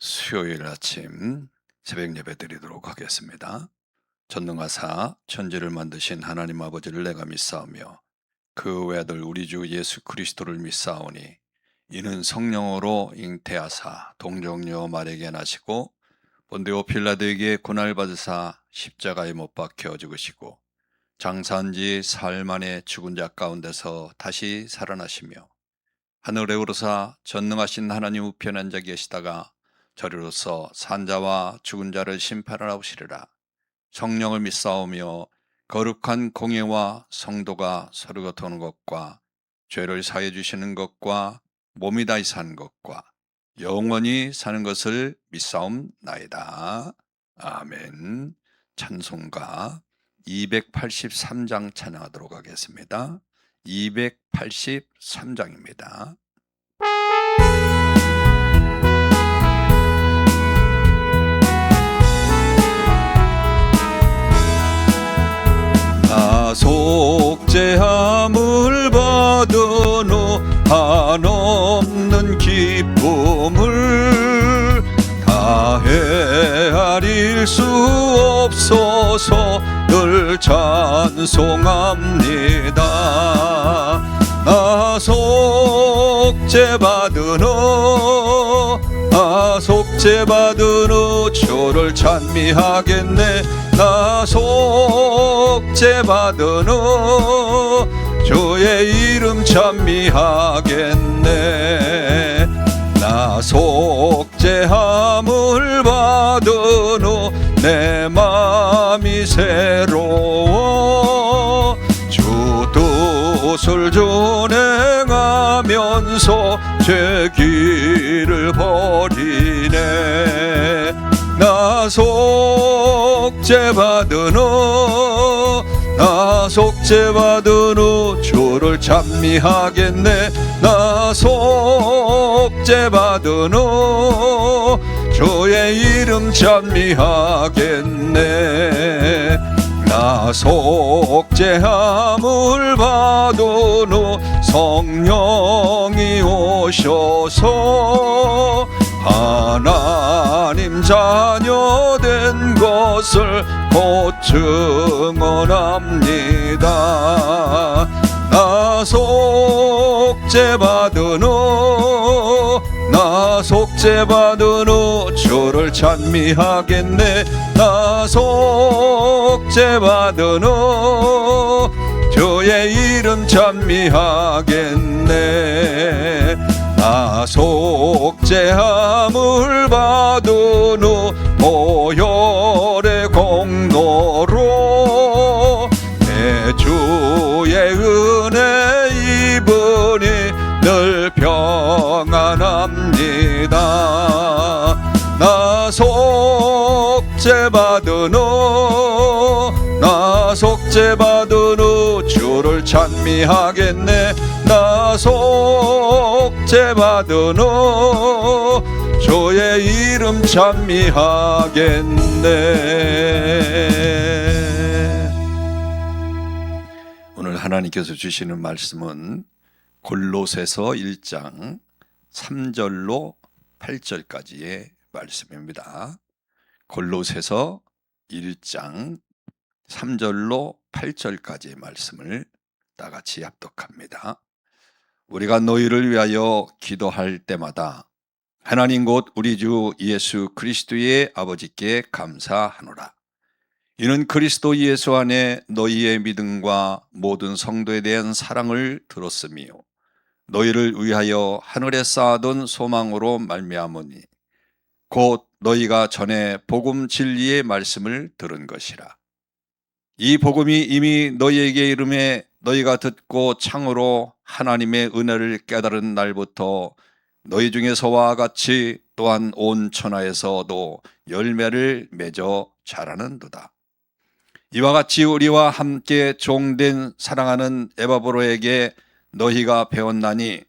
수요일 아침 새벽 예배 드리도록 하겠습니다. 전능하사 천지를 만드신 하나님 아버지를 내가 믿사오며 그 외아들 우리 주 예수 그리스도를 믿사오니 이는 성령으로 잉태하사 동정녀 말에게 나시고 본데오 필라드에게 고날 받으사 십자가에 못 박혀 죽으시고 장사한 지 사흘 만에 죽은 자 가운데서 다시 살아나시며 하늘에 오르사 전능하신 하나님 우편에 앉아 계시다가 저리로서 산자와 죽은 자를 심판하러 오시리라 성령을 믿사오며 거룩한 공예와 성도가 서로가 도는 것과 죄를 사해 주시는 것과 몸이 다시 사는 것과 영원히 사는 것을 믿사옵나이다. 아멘. 찬송가 283장 찬양하도록 하겠습니다. 283장입니다. 나 속죄함을 받은 후 한없는 기쁨을 다 헤아릴 수 없어서 늘 찬송합니다. 나 속죄받은 후나 속죄받은 후 주를 찬미하겠네 나 속죄 받은 후 주의 이름 찬미하겠네. 나 속죄함을 받은 후내 맘이 새로워 주 뜻을 준행하면서 제 길을 버리네. 나 속 죄받은 후나 속죄받은 후 주를 찬미하겠네. 나 속죄받은 후 주의 이름 찬미하겠네. 나 속죄함을 받은 후 성령이 오셔서 하나님 자녀 된 것을 곧 증언합니다. 나 속죄받은 후 나 속죄받은 후 주를 찬미하겠네. 나 속죄받은 후 주의 이름 찬미하겠네 나 속죄함을 받은 후 모혈의 공로로. 내 주의 은혜 이분이 늘 평안합니다. 나 속죄받은 후나 속죄받은 후 주를 찬미하겠네 나 속죄받은 후 주의 이름 찬미하겠네 오늘 하나님께서 주시는 말씀은 골로새서 1장 3절로 8절까지의 말씀입니다. 골로새서 1장 3절로 8절까지의 말씀을 다 같이 합독합니다. 우리가 너희를 위하여 기도할 때마다 하나님 곧 우리 주 예수 그리스도의 아버지께 감사하노라. 이는 그리스도 예수 안에 너희의 믿음과 모든 성도에 대한 사랑을 들었으며 너희를 위하여 하늘에 쌓아둔 소망으로 말미암으니 곧 너희가 전에 복음 진리의 말씀을 들은 것이라. 이 복음이 이미 너희에게 이름에 너희가 듣고 창으로 하나님의 은혜를 깨달은 날부터 너희 중에서와 같이 또한 온 천하에서도 열매를 맺어 자라는도다. 이와 같이 우리와 함께 종된 사랑하는 에바브로에게 너희가 배웠나니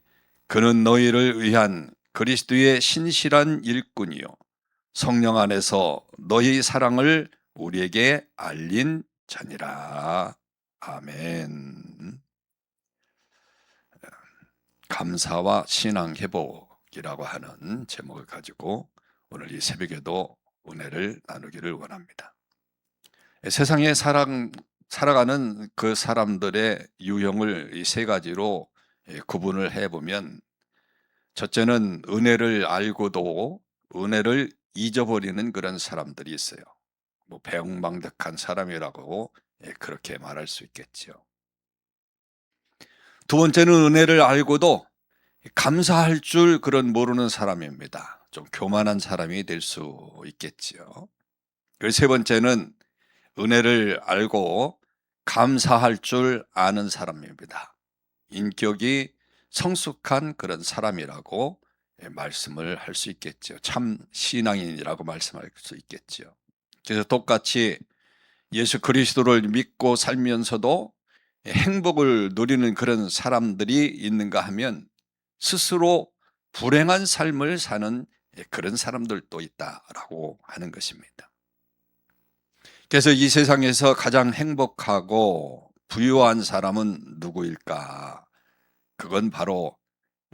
그는 너희를 위한 그리스도의 신실한 일꾼이요 성령 안에서 너희 사랑을 우리에게 알린 자니라. 아멘. 감사와 신앙 회복 행복이라고 하는 제목을 가지고 오늘 이 새벽에도 은혜를 나누기를 원합니다. 세상에 살아, 살아가는 그 사람들의 유형을 이 세 가지로 예, 구분을 해보면 첫째는 은혜를 알고도 은혜를 잊어버리는 그런 사람들이 있어요. 뭐 배웅망덕한 사람이라고 예, 그렇게 말할 수 있겠죠. 두 번째는 은혜를 알고도 감사할 줄 그런 모르는 사람입니다. 좀 교만한 사람이 될 수 있겠지요. 그 세 번째는 은혜를 알고 감사할 줄 아는 사람입니다. 인격이 성숙한 그런 사람이라고 예, 말씀을 할 수 있겠죠. 참 신앙인이라고 말씀할 수 있겠죠. 그래서 똑같이 예수 그리스도를 믿고 살면서도 행복을 누리는 그런 사람들이 있는가 하면 스스로 불행한 삶을 사는 그런 사람들도 있다라고 하는 것입니다. 그래서 이 세상에서 가장 행복하고 부유한 사람은 누구일까? 그건 바로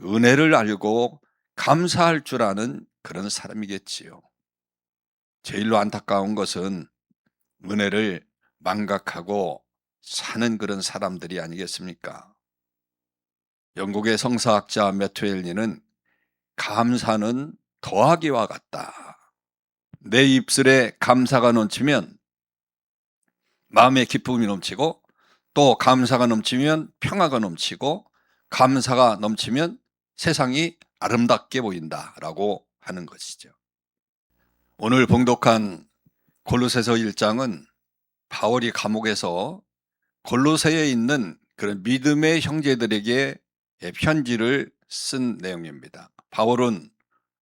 은혜를 알고 감사할 줄 아는 그런 사람이겠지요. 제일로 안타까운 것은 은혜를 망각하고 사는 그런 사람들이 아니겠습니까? 영국의 성사학자 매트웰리는 감사는 더하기와 같다. 내 입술에 감사가 넘치면 마음의 기쁨이 넘치고 또 감사가 넘치면 평화가 넘치고 감사가 넘치면 세상이 아름답게 보인다라고 하는 것이죠. 오늘 봉독한 골로새서 1장은 바울이 감옥에서 골로새에 있는 그런 믿음의 형제들에게 편지를 쓴 내용입니다. 바울은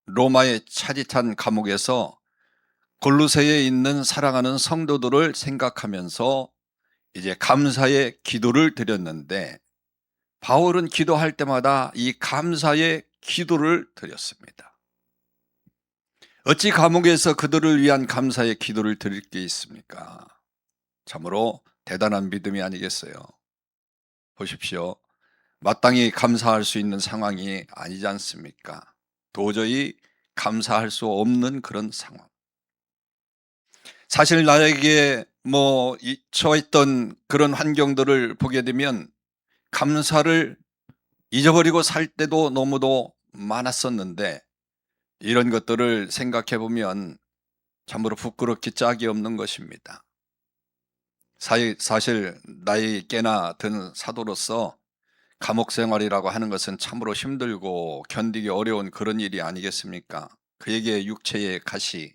로마의 차디탄 감옥에서 골로새에 있는 사랑하는 성도들을 생각하면서 이제 감사의 기도를 드렸는데 바울은 기도할 때마다 이 감사의 기도를 드렸습니다. 어찌 감옥에서 그들을 위한 감사의 기도를 드릴 게 있습니까? 참으로 대단한 믿음이 아니겠어요. 보십시오. 마땅히 감사할 수 있는 상황이 아니지 않습니까? 도저히 감사할 수 없는 그런 상황. 사실 나에게 뭐 처했던 그런 환경들을 보게 되면 감사를 잊어버리고 살 때도 너무도 많았었는데 이런 것들을 생각해 보면 참으로 부끄럽기 짝이 없는 것입니다. 사실 나이 꽤나 든 사도로서 감옥 생활이라고 하는 것은 참으로 힘들고 견디기 어려운 그런 일이 아니겠습니까? 그에게 육체의 가시,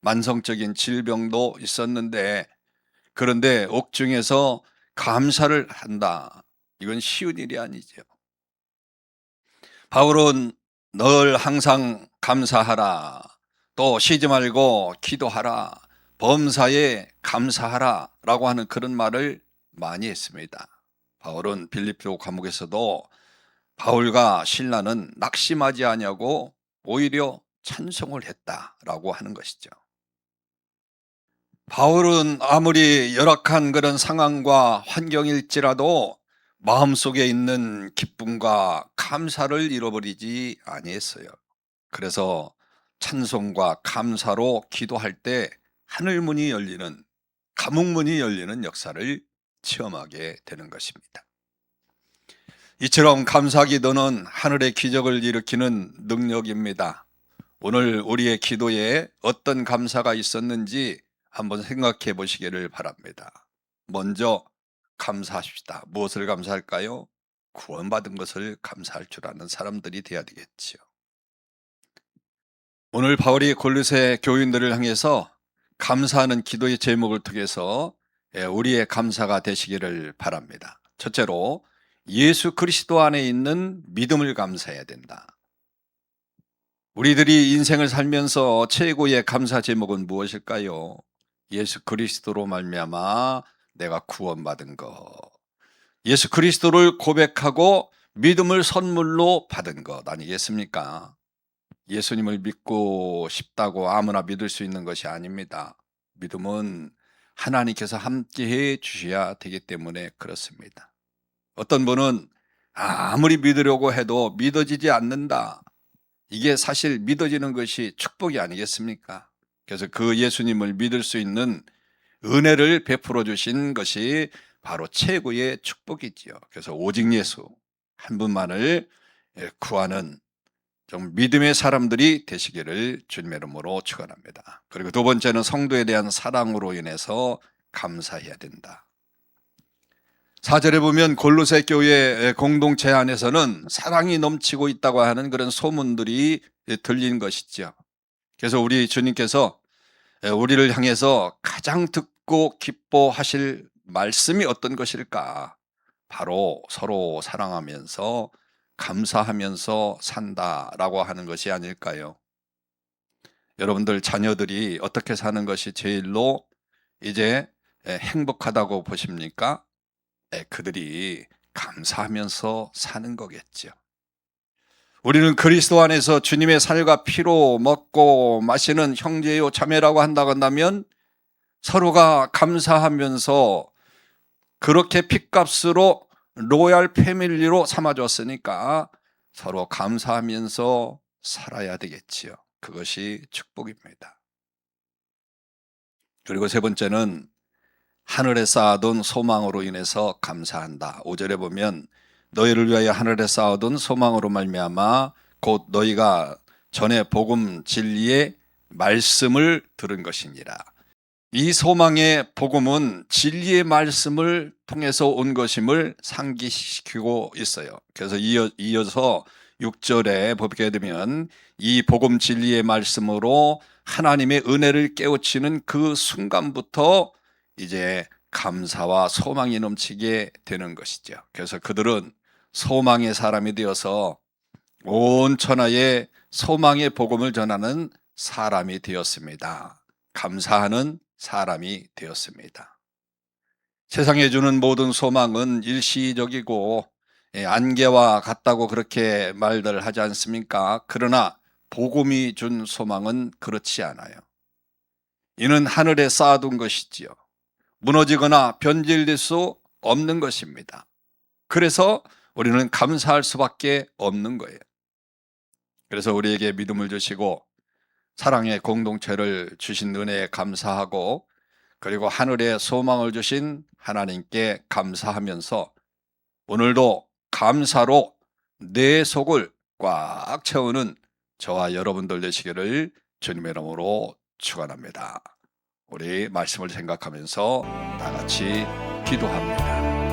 만성적인 질병도 있었는데 그런데 옥중에서 감사를 한다. 이건 쉬운 일이 아니죠. 바울은 늘 항상 감사하라. 또 쉬지 말고 기도하라. 범사에 감사하라. 라고 하는 그런 말을 많이 했습니다. 바울은 빌립보 감옥에서도 바울과 신라는 낙심하지 아니하고 오히려 찬송을 했다라고 하는 것이죠. 바울은 아무리 열악한 그런 상황과 환경일지라도 마음속에 있는 기쁨과 감사를 잃어버리지 아니했어요. 그래서 찬송과 감사로 기도할 때 하늘문이 열리는 감옥문이 열리는 역사를 체험하게 되는 것입니다. 이처럼 감사 기도는 하늘의 기적을 일으키는 능력입니다. 오늘 우리의 기도에 어떤 감사가 있었는지 한번 생각해 보시기를 바랍니다. 먼저 감사합시다. 무엇을 감사할까요? 구원받은 것을 감사할 줄 아는 사람들이 되어야 되겠지요. 오늘 바울이 골로새 교인들을 향해서 감사하는 기도의 제목을 통해서 예, 우리의 감사가 되시기를 바랍니다. 첫째로 예수 그리스도 안에 있는 믿음을 감사해야 된다. 우리들이 인생을 살면서 최고의 감사 제목은 무엇일까요? 예수 그리스도로 말미암아 내가 구원받은 것. 예수 그리스도를 고백하고 믿음을 선물로 받은 것 아니겠습니까? 예수님을 믿고 싶다고 아무나 믿을 수 있는 것이 아닙니다. 믿음은 하나님께서 함께 해 주셔야 되기 때문에 그렇습니다. 어떤 분은 아무리 믿으려고 해도 믿어지지 않는다. 이게 사실 믿어지는 것이 축복이 아니겠습니까? 그래서 그 예수님을 믿을 수 있는 은혜를 베풀어 주신 것이 바로 최고의 축복이지요. 그래서 오직 예수 한 분만을 예, 구하는 좀 믿음의 사람들이 되시기를 주님의 이름으로 축원합니다. 그리고 두 번째는 성도에 대한 사랑으로 인해서 감사해야 된다. 사절에 보면 골로새 교회 공동체 안에서는 사랑이 넘치고 있다고 하는 그런 소문들이 들린 것이죠. 그래서 우리 주님께서 우리를 향해서 가장 듣 고 기뻐하실 말씀이 어떤 것일까? 바로 서로 사랑하면서 감사하면서 산다라고 하는 것이 아닐까요? 여러분들 자녀들이 어떻게 사는 것이 제일로 이제 행복하다고 보십니까? 예, 그들이 감사하면서 사는 거겠죠. 우리는 그리스도 안에서 주님의 살과 피로 먹고 마시는 형제요 자매라고 한다고 한다면 서로가 감사하면서 그렇게 핏값으로 로얄 패밀리로 삼아줬으니까 서로 감사하면서 살아야 되겠지요. 그것이 축복입니다. 그리고 세 번째는 하늘에 쌓아둔 소망으로 인해서 감사한다. 5절에 보면 너희를 위하여 하늘에 쌓아둔 소망으로 말미암아 곧 너희가 전에 복음 진리의 말씀을 들은 것이니라. 이 소망의 복음은 진리의 말씀을 통해서 온 것임을 상기시키고 있어요. 그래서 이어, 이어서 6절에 보게 되면 이 복음 진리의 말씀으로 하나님의 은혜를 깨우치는 그 순간부터 이제 감사와 소망이 넘치게 되는 것이죠. 그래서 그들은 소망의 사람이 되어서 온 천하에 소망의 복음을 전하는 사람이 되었습니다. 감사하는 사람이 되었습니다. 세상에 주는 모든 소망은 일시적이고 예, 안개와 같다고 그렇게 말들 하지 않습니까? 그러나 복음이 준 소망은 그렇지 않아요. 이는 하늘에 쌓아둔 것이지요. 무너지거나 변질될 수 없는 것입니다. 그래서 우리는 감사할 수밖에 없는 거예요. 그래서 우리에게 믿음을 주시고 사랑의 공동체를 주신 은혜에 감사하고 그리고 하늘에 소망을 주신 하나님께 감사하면서 오늘도 감사로 내 속을 꽉 채우는 저와 여러분들 되시기를 주님의 이름으로 축원합니다. 우리 말씀을 생각하면서 다 같이 기도합니다.